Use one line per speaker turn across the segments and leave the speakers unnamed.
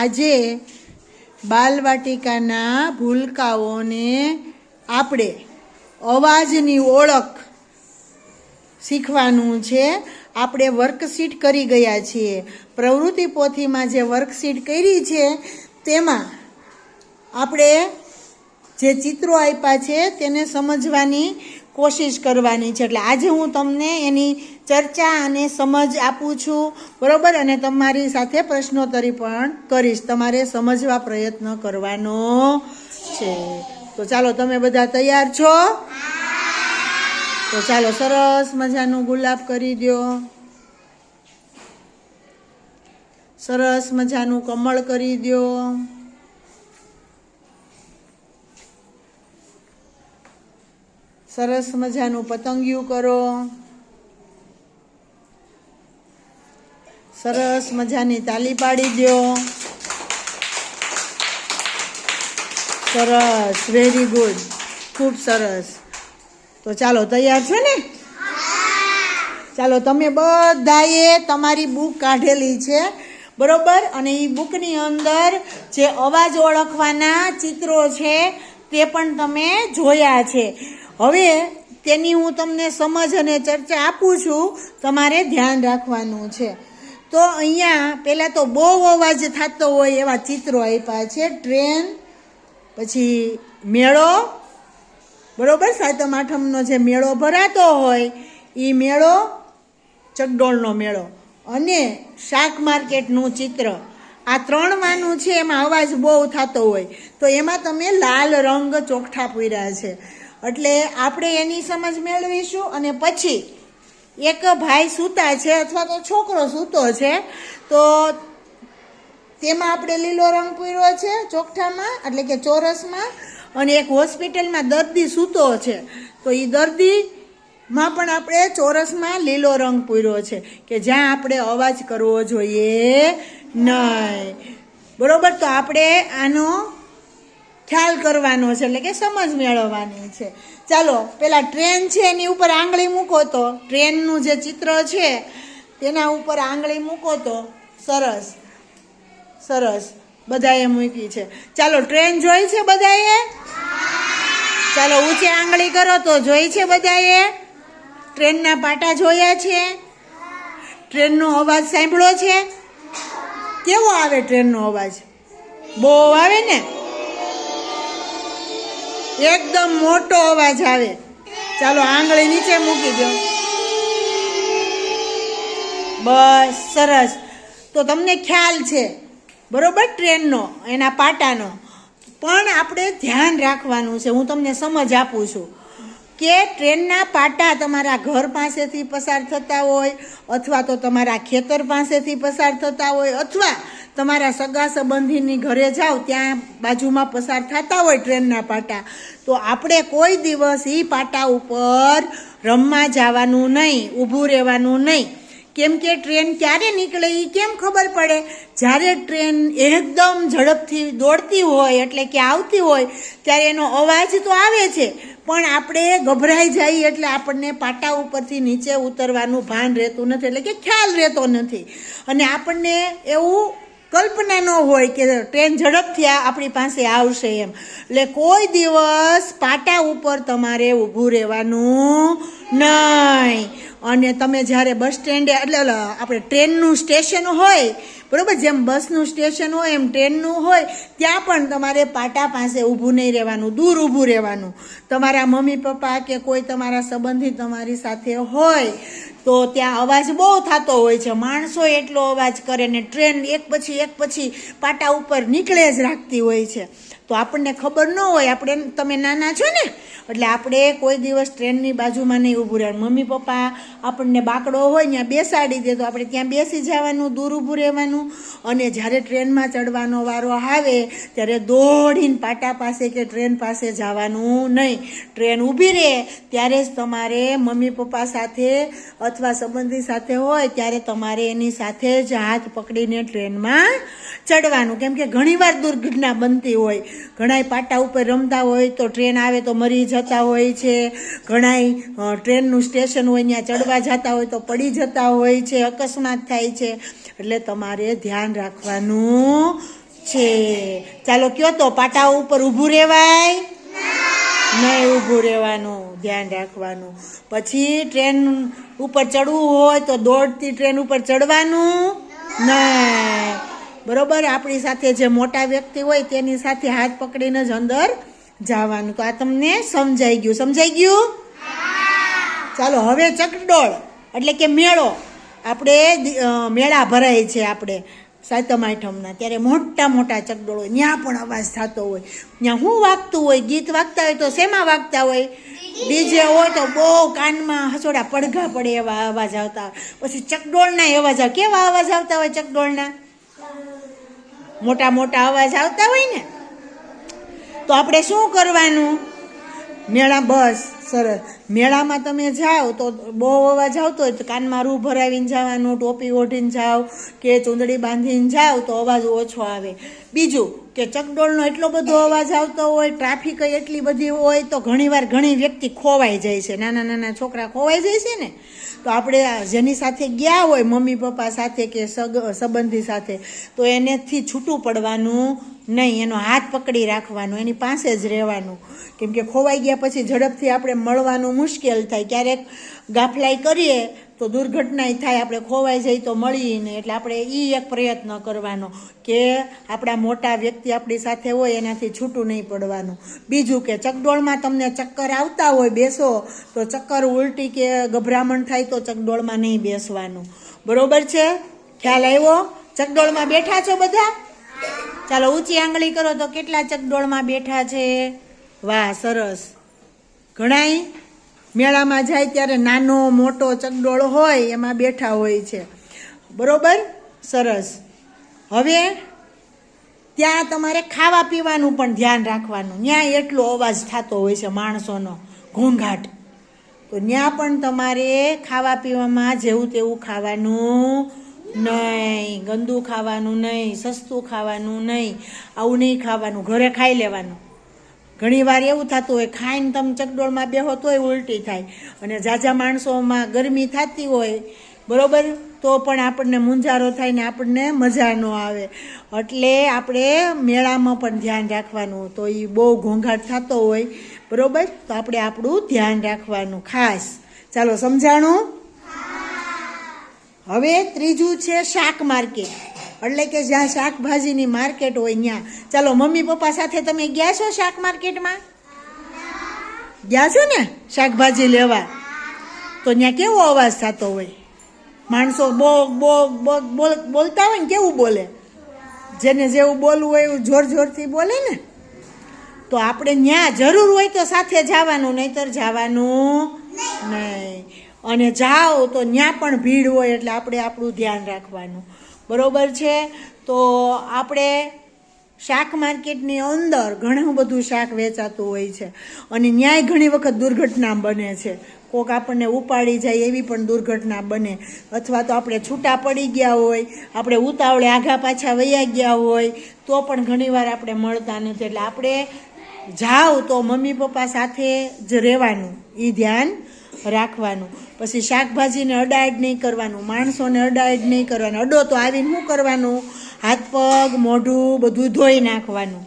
આજે બાલવાટિકાના ભૂલકાઓને આપણે અવાજની ઓળખ શીખવાનું છે. આપણે વર્કશીટ કરી ગયા છીએ. પ્રવૃત્તિ પોથીમાં જે વર્કશીટ કરી છે, તેમાં આપણે જે ચિત્રો આપ્યા છે, તેને સમજવાની કોશિશ કરવાની છે. એટલે આજે હું તમને એની ચર્ચા અને સમજ આપું છું. બરાબર? અને તમારી સાથે પ્રશ્નોત્તરી પણ કરીશ. તમારે સમજવા પ્રયત્ન કરવાનો છે. તો ચાલો, તમે બધા તૈયાર છો? તો ચાલો, સરસ મજાનું ગુલાબ કરી દો સરસ મજાનું કમળ કરી દો સરસ મજાનું પતંગિયું કરો. સરસ મજાની તાલી પાડી દો સરસ વેરી ગુડ ખૂબ સરસ. તો ચાલો તૈયાર છે ને? ચાલો તમે બધાએ તમારી બુક કાઢેલી છે બરોબર? અને એ બુકની અંદર જે અવાજ ઓળખવાના ચિત્રો છે તે પણ તમે જોયા છે. હવે તેની હું તમને સમજ અને ચર્ચા આપું છું. તમારે ધ્યાન રાખવાનું છે. તો અહીંયા પહેલાં તો બહુ અવાજ થતો હોય એવા ચિત્રો આપ્યા છે. ટ્રેન, પછી મેળો, બરોબર? સાતમ, આઠમનો જે મેળો ભરાતો હોય એ મેળો, ચકડોળનો મેળો અને શાક માર્કેટનું ચિત્ર. આ ત્રણ વાનું છે, એમાં અવાજ બહુ થતો હોય. તો એમાં તમે લાલ રંગ ચોખ્ઠા પૂર્યા છે. એટલે આપણે એની સમજ મેળવીશું અને પછી એક ભાઈ સૂતા છે અથવા તો છોકરો સૂતો છે, તો તેમાં આપણે લીલો રંગ પૂર્યો છે ચોકઠામાં, એટલે કે ચોરસમાં, અને એક હોસ્પિટલમાં દર્દી સૂતો છે. તો એ દર્દીમાં પણ આપણે ચોરસમાં લીલો રંગ પૂર્યો છે કે જ્યાં આપણે અવાજ કરવો જોઈએ નહીં. બરોબર? તો આપણે આનો ખ્યાલ કરવાનો છે, એટલે કે સમજ મેળવવાની છે. ચાલો, પેલા ટ્રેન છે, એની ઉપર આંગળી મૂકો તો. ટ્રેનનું જે ચિત્ર છે, તેના ઉપર આંગળી મૂકો તો. સરસ. સરસ. બધાએ મૂકી છે. ચાલો, ટ્રેન જોઈ છે બધાએ? ચાલો, ઊંચે આંગળી કરો તો જોઈ છે બધાએ? ટ્રેનના પાટા જોયા છે? ટ્રેનનો અવાજ સાંભળ્યો છે? કેવો આવે ટ્રેનનો અવાજ? બહુ આવે ને? એકદમ મોટો અવાજ આવે. ચાલો આંગળી નીચે મૂકી દો. બસ, સરસ. તો તમને ખ્યાલ છે, બરોબર ટ્રેનનો, એના પાટાનો. પણ આપણે ધ્યાન રાખવાનું છે, હું તમને સમજ આપું છું. કે ટ્રેનના પાટા તમારા ઘર પાસેથી પસાર થતા હોય, અથવા તો તમારા ખેતર પાસેથી પસાર થતા હોય, અથવા તમારા સગા સંબંધીની ઘરે જાઓ, ત્યાં બાજુમાં પસાર થતા હોય ટ્રેનના પાટા, તો આપણે કોઈ દિવસ એ પાટા ઉપર રમવા જવાનું નહીં, ઊભું રહેવાનું નહીં. કેમ કે ટ્રેન ક્યારે નીકળે એ કેમ ખબર પડે? જ્યારે ટ્રેન એકદમ ઝડપથી દોડતી હોય, એટલે કે આવતી હોય, ત્યારે એનો અવાજ તો આવે છે. પણ આપણે ગભરાઈ જઈએ એટલે આપણને પાટા ઉપરથી નીચે ઉતરવાનું ભાન રહેતું નથી, એટલે કે ખ્યાલ રહેતો નથી. અને આપણને એવું કલ્પના ન હોય કે ટ્રેન ઝડપથી આપણી પાસે આવશે એમ. એટલે કોઈ દિવસ પાટા ઉપર તમારે ઊભું રહેવાનું નહીં. અને તમે જ્યારે બસ સ્ટેન્ડે, એટલે આપણે ટ્રેનનું સ્ટેશન હોય, બરાબર, જેમ બસનું સ્ટેશન હોય, એમ ટ્રેનનું હોય, ત્યાં પણ તમારે પાટા પાસે ઊભું નહીં રહેવાનું, દૂર ઊભું રહેવાનું. તમારા મમ્મી પપ્પા કે કોઈ તમારા સંબંધી તમારી સાથે હોય, તો ત્યાં અવાજ બહુ થતો હોય છે. માણસો એટલો અવાજ કરે ને ટ્રેન એક પછી એક પછી પાટા ઉપર નીકળે જ રાખતી હોય છે. તો આપણને ખબર ન હોય, આપણે તમે નાના છો ને, એટલે આપણે કોઈ દિવસ ટ્રેનની બાજુમાં નહીં ઊભું રહેવાનું. મમ્મી, પપ્પા આપણને બાકડો હોય ત્યાં બેસાડી દે તો આપણે ત્યાં બેસી જવાનું, દૂર ઊભું રહેવાનું. અને જ્યારે ટ્રેનમાં ચડવાનો વારો આવે, ત્યારે દોડીને પાટા પાસે કે ટ્રેન પાસે જવાનું નહીં. ટ્રેન ઊભી રહે, ત્યારે જ તમારે મમ્મી, પપ્પા સાથે અથવા સંબંધી સાથે હોય, ત્યારે તમારે એની સાથે જ હાથ પકડીને ટ્રેનમાં ચડવાનું. કેમ કે ઘણીવાર દુર્ઘટના બનતી હોય. ઘણાય પાટા ઉપર રમતા હોય તો ટ્રેન આવે તો મરી જતા હોય છે. ઘણાય ટ્રેનનું સ્ટેશન હોય ત્યાં ચડવા જતા હોય તો પડી જતા હોય છે, અકસ્માત થાય છે. એટલે તમારે ધ્યાન રાખવાનું છે. ચાલો કયો તો, પાટા ઉપર ઊભું રહેવાય નહીં ઊભું રહેવાનું ધ્યાન રાખવાનું. પછી ટ્રેન ઉપર ચડવું હોય તો દોડતી ટ્રેન ઉપર ચડવાનું? નહીં. બરોબર? આપણી સાથે જે મોટા વ્યક્તિ હોય તેની સાથે હાથ પકડીને જ અંદર જવાનું. તો આ તમને સમજાઈ ગયું. સમજાઈ ગયું? ચાલો હવે ચકડોળ એટલે કે મેળો. આપણે મેળા ભરાય છે આપણે સાતમ આઠમના. ત્યારે મોટા મોટા ચકડોળ હોય. ત્યાં પણ અવાજ થતો હોય. ત્યાં શું વાગતું હોય? ગીત વાગતા હોય તો શેમાં વાગતા હોય? ડીજે હોય તો બહુ કાનમાં હસોડા પડઘા પડે એવા અવાજ આવતા હોય. પછી ચકડોળના અવાજ આવે. કેવા અવાજ આવતા હોય ચકડોળના? મોટા મોટા અવાજ આવતા હોય ને તો આપણે શું કરવાનું? મેળા બસ. સરસ. મેળામાં તમે જાઓ તો બહુ અવાજ આવતો હોય તો કાનમાં રૂ ભરાવીને જવાનું, ટોપી ઓઢીને જાઓ કે ચૂંદડી બાંધીને જાઓ તો અવાજ ઓછો આવે. બીજું કે ચકડોળનો એટલો બધો અવાજ આવતો હોય, ટ્રાફિક એટલી બધી હોય તો ઘણીવાર ઘણી વ્યક્તિ ખોવાઈ જાય છે. નાના નાના છોકરા ખોવાઈ જાય છે ને? તો આપણે જેની સાથે ગયા હોય, મમ્મી પપ્પા સાથે કે સગ, સંબંધી સાથે, તો એનેથી છૂટું પડવાનું નહીં. એનો હાથ પકડી રાખવાનો, એની પાસે જ રહેવાનું. કેમ કે ખોવાઈ ગયા પછી ઝડપથી આપણે મળવાનું મુશ્કેલ થાય. ક્યારેક ગાફલાઈ કરીએ તો દુર્ઘટનાય થાય, આપણે ખોવાઈ જઈએ તો મળીએ નહીં. એટલે આપણે એ એક પ્રયત્ન કરવાનો કે આપણા મોટા વ્યક્તિ આપણી સાથે હોય, એનાથી છૂટું નહીં પડવાનું. બીજું કે ચકડોળમાં તમને ચક્કર આવતા હોય બેસો, તો ચક્કર ઉલટી કે ગભરામણ થાય તો ચકડોળમાં નહીં બેસવાનું. બરોબર છે? ખ્યાલ આવ્યો? ચકડોળમાં બેઠા છો બધા? ચાલો ઊંચી આંગળી કરો તો કેટલા ચકડોળમાં બેઠા છે? વાહ, સરસ. ઘણાય મેળામાં જાય ત્યારે નાનો, મોટો ચકડોળ હોય, એમાં બેઠા હોય છે. બરોબર? સરસ. હવે ત્યાં તમારે ખાવા પીવાનું પણ ધ્યાન રાખવાનું. ત્યાં એટલો અવાજ થતો હોય છે માણસોનો. ઘોંઘાટ. તો ત્યાં પણ તમારે ખાવા પીવામાં જેવું તેવું ખાવાનું નહીં. ગંદુ ખાવાનું નહીં, સસ્તું ખાવાનું નહીં. આવું નહીં ખાવાનું. ઘરે ખાઈ લેવાનું. ઘણી વાર એવું થતું હોય, ખાઈને તમે ચકડોળમાં બેહો તોય ઉલટી થાય. અને ઝાઝા માણસોમાં ગરમી થતી હોય, બરાબર? તો પણ આપણને મૂંઝારો થાય ને આપણને મજા ન આવે. એટલે આપણે મેળામાં પણ ધ્યાન રાખવાનું. તો એ બહુ ઘોંઘાટ થતો હોય, બરાબર? તો આપણે આપણું ધ્યાન રાખવાનું ખાસ. ચાલો, સમજાણું? હવે ત્રીજું છે શાક માર્કેટ. એટલે કે જ્યાં શાકભાજીની માર્કેટ હોય ત્યાં. ચાલો, મમ્મી પપ્પા સાથે તમે ગયા છો શાક માર્કેટમાં? ગયા છો ને શાકભાજી લેવા? તો ત્યાં કેવો અવાજ થતો હોય? માણસો બોગ બોગ બોગ, બોલ, બોલતા હોય ને કેવું બોલે? જેને જેવું બોલવું હોય એવું જોર જોરથી બોલે ને? તો આપણે ત્યાં જરૂર હોય તો સાથે જવાનું, નહીતર જવાનું નહીં. અને જાઓ તો ત્યાં પણ ભીડ હોય એટલે આપણે આપણું ધ્યાન રાખવાનું. બરોબર છે? તો આપણે શાક માર્કેટની અંદર ઘણું બધું શાક વેચાતું હોય છે. અને ન્યાય ઘણી વખત દુર્ઘટના બને છે. કોક આપણને ઉપાડી જાય એવી પણ દુર્ઘટના બને. અથવા તો આપણે છૂટા પડી ગયા હોય, આપણે ઉતાવળે આઘા પાછા વયા ગયા હોય, તો પણ ઘણીવાર આપણે મળતા નથી. એટલે આપણે જાઓ તો મમ્મી પપ્પા સાથે જ રહેવાનું. એ ધ્યાન રાખવાનું. પછી શાકભાજીને અડાડ નહીં કરવાનું, માણસોને અડાડ નહીં કરવાનું. અડો તો આવીને શું કરવાનું? હાથ, પગ, મોઢું બધું ધોઈ નાખવાનું.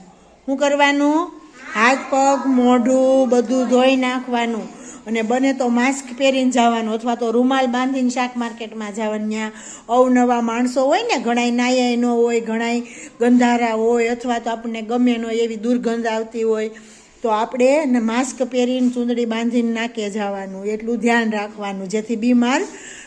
શું કરવાનું? હાથ, પગ, મોઢું બધું ધોઈ નાખવાનું. અને બને તો માસ્ક પહેરીને જવાનું અથવા તો રૂમાલ બાંધીને શાક માર્કેટમાં જવાનું. ત્યાં અવનવા માણસો હોય ને, ઘણાય નાયા ન હોય, ઘણાય ગંધારા હોય અથવા તો આપણને ગમે ન હોય એવી દુર્ગંધ આવતી હોય. તો આપણે માસ્ક પહેરીને ચૂંદડી બાંધીને નાકે જવાનું, એટલું ધ્યાન રાખવાનું, જેથી બીમાર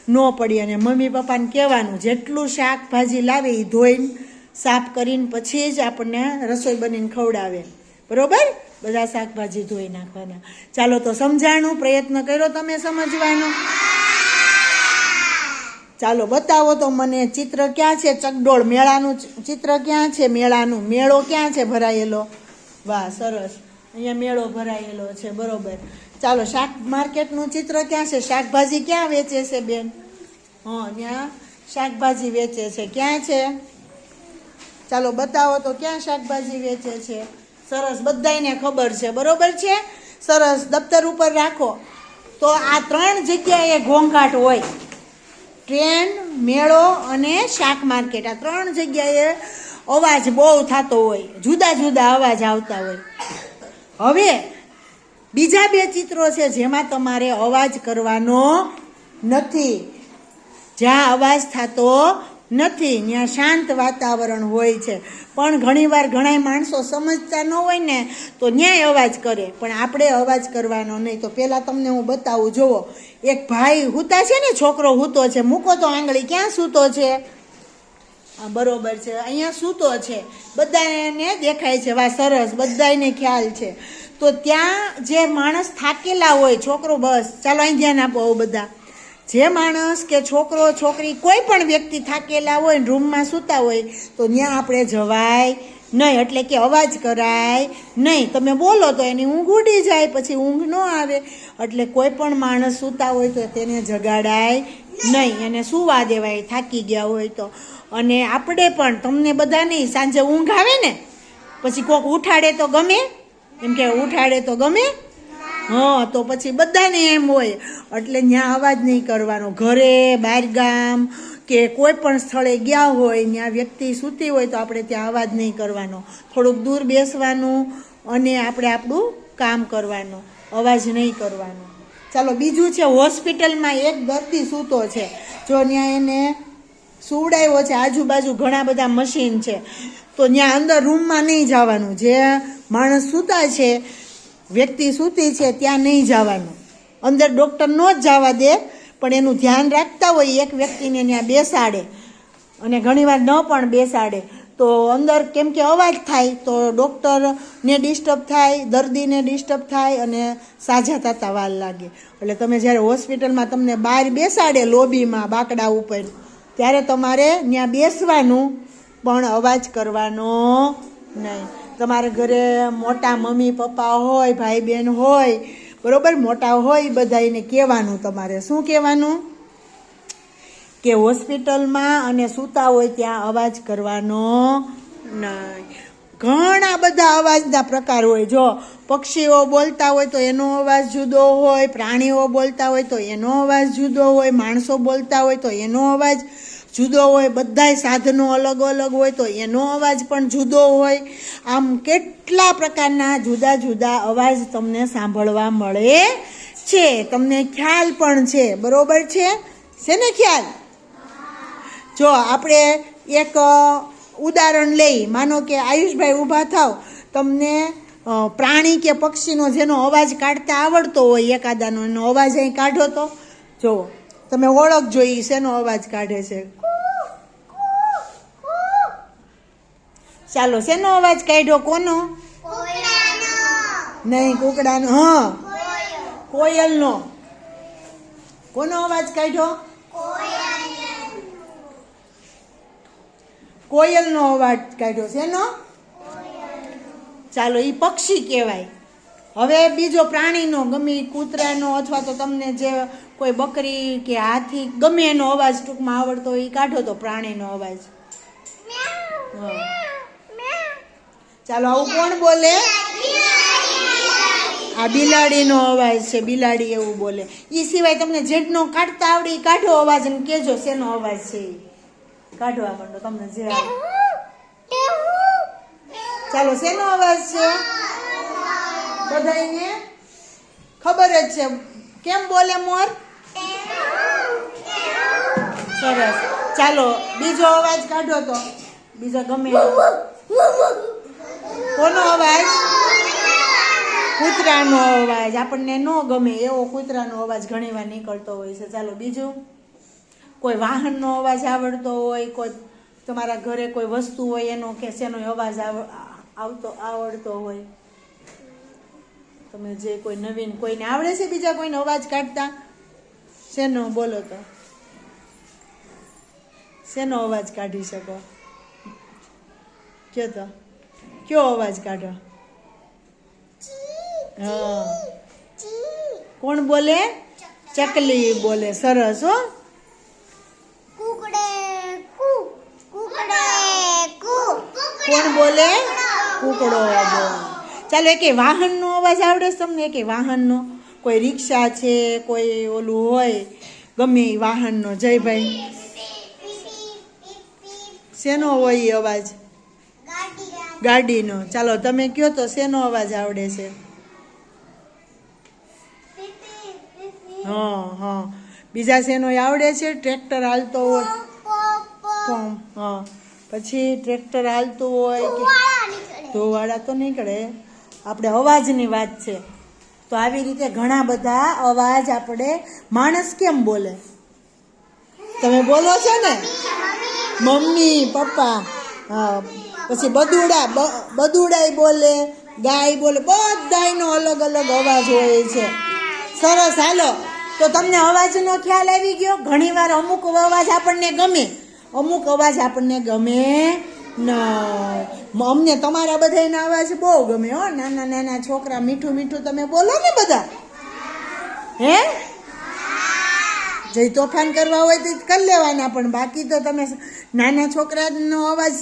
ન પડી. અને મમ્મી પપ્પાને કહેવાનું, જેટલું શાકભાજી લાવે એ ધોઈને, સાફ કરીને પછી જ આપણને રસોઈ બનીને ખવડાવે. બરાબર? બધા શાકભાજી ધોઈ નાખવાના. ચાલો તો સમજાણું, પ્રયત્ન કર્યો તમે સમજવાનો? ચાલો બતાવો તો મને, ચિત્ર ક્યાં છે? ચકડોળ મેળાનું ચિત્ર ક્યાં છે? મેળાનું મેળો ક્યાં છે? ભરાયેલો? વાહ, સરસ. અહીંયા મેળો ભરાયેલો છે, બરોબર. ચાલો, શાક માર્કેટનું ચિત્ર ક્યાં છે? શાકભાજી ક્યાં વેચે છે બેન? હા, ત્યાં શાકભાજી વેચે છે. ક્યાં છે? ચાલો, બતાવો તો ક્યાં શાકભાજી વેચે છે? સરસ, બધાયને ખબર છે. બરોબર છે? સરસ, દફતર ઉપર રાખો. તો આ ત્રણ જગ્યાએ ઘોંઘાટ હોય. ટ્રેન, મેળો અને શાક માર્કેટ. આ ત્રણ જગ્યાએ અવાજ બહુ થતો હોય. જુદા જુદા અવાજ આવતા હોય. હવે બીજા બે ચિત્રો છે જેમાં તમારે અવાજ કરવાનો નથી. જ્યાં અવાજ થતો નથી, ત્યાં શાંત વાતાવરણ હોય છે. પણ ઘણીવાર ઘણા માણસો સમજતા ન હોય ને, તો ન્યાય અવાજ કરે. પણ આપણે અવાજ કરવાનો નહીં. તો પહેલાં તમને હું બતાવું. જુઓ, એક ભાઈ હૂતા છે ને, છોકરો હૂતો છે. મૂકો તો આંગળી. ક્યાં સૂતો છે? બરોબર છે. અહીંયા સૂતો છે. બધાને દેખાય છે. વાહ, સરસ. બધાને ખ્યાલ છે. તો ત્યાં જે માણસ થાકેલા હોય, છોકરો બસ, ચાલો અહીં ધ્યાન આપો બધા. જે માણસ કે છોકરો, છોકરી કોઈ પણ વ્યક્તિ થાકેલા હોય રૂમમાં સૂતા હોય, તો ત્યાં આપણે જવાય નહીં. એટલે કે અવાજ કરાય નહીં. તમે બોલો તો એની ઊંઘ ઉડી જાય, પછી ઊંઘ ન આવે. એટલે કોઈ પણ માણસ સૂતા હોય તો તેને જગાડાય નહીં, એને સુવા દેવાય, થાકી ગયા હોય તો. અને આપણે પણ તમને બધાને સાંજે ઊંઘ આવે ને, પછી કોક ઉઠાડે તો ગમે, એમ કે ઉઠાડે તો ગમે. હા, તો પછી બધાને એમ હોય, એટલે ત્યાં અવાજ નહીં કરવાનો. ઘરે બહારગામ કે કોઈ પણ સ્થળે ગયા હોય ત્યાં વ્યક્તિ સૂતી હોય તો આપણે ત્યાં અવાજ નહીં કરવાનો. થોડુંક દૂર બેસવાનું અને આપણે આપણું કામ કરવાનું. અવાજ નહીં કરવાનો. ચાલો, બીજું છે, હોસ્પિટલમાં એક દર્દી સૂતો છે. જો ત્યાં એને સુવડાવ્યો છે, આજુબાજુ ઘણા બધા મશીન છે. તો ત્યાં અંદર રૂમમાં નહીં જવાનું. જે માણસ સૂતા છે, વ્યક્તિ સૂતી છે, ત્યાં નહીં જવાનું. અંદર ડૉક્ટર ન જ જવા દે, પણ એનું ધ્યાન રાખતા હોય, એક વ્યક્તિને ત્યાં બેસાડે. અને ઘણીવાર ન પણ બેસાડે. તો અંદર કેમ કે અવાજ થાય, તો ડૉક્ટરને ડિસ્ટર્બ થાય, દર્દીને ડિસ્ટર્બ થાય અને સાજા થતા વાર લાગે. એટલે તમે જ્યારે હોસ્પિટલમાં તમને બહાર બેસાડે લોબીમાં, બાકડા ઉપર, ત્યારે તમારે ત્યાં બેસવાનું, પણ અવાજ કરવાનો નહીં. તમારા ઘરે મોટા મમ્મી, પપ્પા હોય ભાઈ બહેન હોય, બરાબર? મોટા હોય બધાને કહેવાનું તમારે. શું કહેવાનું? કે હોસ્પિટલમાં અને સૂતા હોય ત્યાં અવાજ કરવાનો નહીં. ઘણા બધા અવાજના પ્રકાર હોય. જો પક્ષીઓ બોલતા હોય તો એનો અવાજ જુદો હોય, પ્રાણીઓ બોલતા હોય તો એનો અવાજ જુદો હોય, માણસો બોલતા હોય તો એનો અવાજ જુદો હોય, બધાય સાધનો અલગ અલગ હોય તો એનો અવાજ પણ જુદો હોય. આમ કેટલા પ્રકારના જુદા જુદા અવાજ તમને સાંભળવા મળે છે? તમને ખ્યાલ પણ છે. બરોબર છે? છે ને ખ્યાલ? જો આપણે એક ઉદાહરણ લઈ માનો કે આયુષભાઈ ઊભા થાવ તમને પ્રાણી કે પક્ષીનો જેનો અવાજ કાઢતા આવડતો હોય એકાદાનો એનો અવાજ અહીં કાઢો તો. જુઓ તમે ઓળખ જોઈ શેનો અવાજ કાઢે છે. ચાલો શેનો અવાજ કાઢ્યો? કોનો? નહીં કુકડાનો. હા. કોયલનો. કોનો અવાજ કાઢ્યો? કોયલનો અવાજ કાઢ્યો છે એનો ચાલો એ પક્ષી કહેવાય. હવે બીજો પ્રાણીનો ગમે કૂતરાનો અથવા તો તમને જે કોઈ બકરી કે હાથી ગમે એનો અવાજ ટૂંકમાં આવડતો એ કાઢો તો પ્રાણીનો અવાજ. ચાલો આવું કોણ બોલે? આ બિલાડીનો અવાજ છે બિલાડી એવું બોલે. એ સિવાય તમને જેટનો કાઢતા આવડે એ કાઢો અવાજ અને કહેજો શેનો અવાજ છે ઈ. કાઢવા માંડો તમને જે ચાલો શેનો અવાજ છે? બધાને ખબર જ છે. કેમ બોલે મોર? સરસ. ચાલો બીજો અવાજ કાઢો તો. બીજો ગમે. કોનો અવાજ? કૂતરાનો અવાજ. આપણને ન ગમે એવો કૂતરાનો અવાજ ઘણીવાર નીકળતો હોય છે. ચાલો બીજું. કોઈ વાહનનો અવાજ આવડતો હોય, કોઈ તમારા ઘરે કોઈ વસ્તુ હોય એનો કે શેનો અવાજ આવ- આવતો, આવડતો હોય. તમે જે કોઈ નવીન કોઈને આવડે છે, બીજા કોઈને અવાજ કાઢતા, શેનો? બોલો તો. શેનો અવાજ કાઢી શકો? કયો તો? કયો અવાજ કાઢો? હા. કોણ બોલે? ચકલી બોલે, સરસ હો. બોલે? કૂકડો બોલે ચાલો એકે વાહનનો અવાજ આવડે છે તમને? કે વાહનનો? કોઈ રિક્ષા છે કોઈ ઓલું હોય? ગમે એ વાહનનો. જયભાઈ શેનો હોય એ અવાજ? ગાડીનો. ચાલો તમે કયો તો શેનો અવાજ આવડે છે? હા હા. બીજા શેનો આવડે છે? ટ્રેક્ટર હાલતો હોય. હા. પછી ટ્રેક્ટર હાલતું હોય કે ધોવાળા તો નીકળે. આપણે અવાજની વાત છે. તો આવી રીતે ઘણા બધા અવાજ આપણે માણસ કેમ બોલે? તમે બોલો છો ને? મમ્મી પપ્પા હા. પછી બદુડા બદુડાય બોલે ગાય બોલે બધાનો અલગ અલગ અવાજ હોય છે. સરસ હાલો. તો તમને અવાજનો ખ્યાલ આવી ગયો? ઘણીવાર અમુક અવાજ આપણને ગમે. અમુક અવાજ આપણને ગમે ન અમને તમારા બધાના અવાજ બહુ ગમે હો. નાના નાના છોકરા, મીઠું મીઠું તમે બોલો ને બધા. હે? જે તોફાન કરવા હોય તો કરી લેવાના, પણ બાકી તો તમે નાના છોકરાનો અવાજ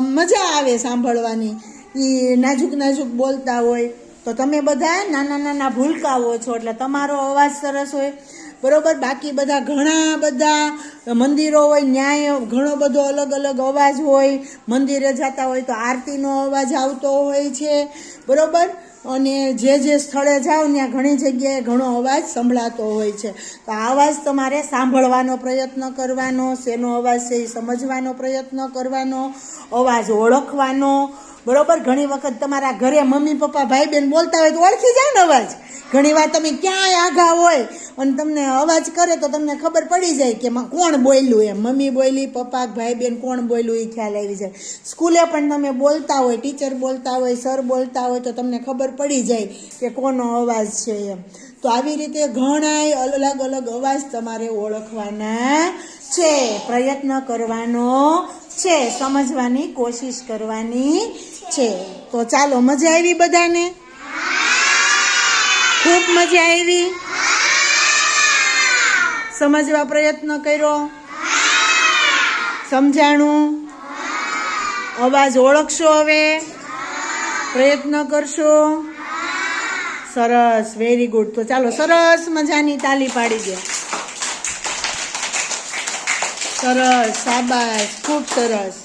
મજા આવે સાંભળવાની. એ નાજુક નાજુક બોલતા હોય. તો તમે બધા નાના નાના ભૂલકાઓ છો, એટલે તમારો અવાજ સરસ હોય. બરોબર? બાકી બધા ઘણા બધા મંદિરો હોય, ન્યાય, ઘણો બધો અલગ અલગ અવાજ હોય. મંદિરે જતા હોય તો આરતીનો અવાજ આવતો હોય છે. બરોબર? અને જે જે સ્થળે જાઓ, ત્યાં ઘણી જગ્યાએ ઘણો અવાજ સંભળાતો હોય છે. તો આ અવાજ તમારે સાંભળવાનો પ્રયત્ન કરવાનો, શેનો અવાજ છે એ સમજવાનો પ્રયત્ન કરવાનો, અવાજ ઓળખવાનો બરોબર? ઘણી વખત તમારા ઘરે મમ્મી, પપ્પા ભાઈ બહેન બોલતા હોય તો ઓળખી જાય ને અવાજ. ઘણી વાર તમે ક્યાંય આઘા હોય અને તમને અવાજ કરે તો તમને ખબર પડી જાય કે કોણ બોલ્યું એમ? મમ્મી બોલી, પપ્પા ભાઈ બહેન કોણ બોલ્યું? એ ખ્યાલ આવી જાય. સ્કૂલે પણ તમે બોલતા હોય, ટીચર બોલતા હોય, સર બોલતા હોય તો તમને ખબર પડી જાય કે કોનો અવાજ છે એમ. તો આવી રીતે ઘણાય અલગ અલગ અવાજ તમારે ઓળખવાના છે. પ્રયત્ન કરવાનો છે, સમજવાની કોશિશ કરવાની છે. તો ચાલો, મજા આવી બધાને? ખૂબ મજા આવી. સમજવા પ્રયત્ન કર્યો. સમજાણું? અવાજ ઓળખશો હવે? પ્રયત્ન કરશો? સરસ વેરી ગુડ તો ચાલો, સરસ મજાની તાલી પાડી દો. સરસ સાબાસ ખૂબ સરસ.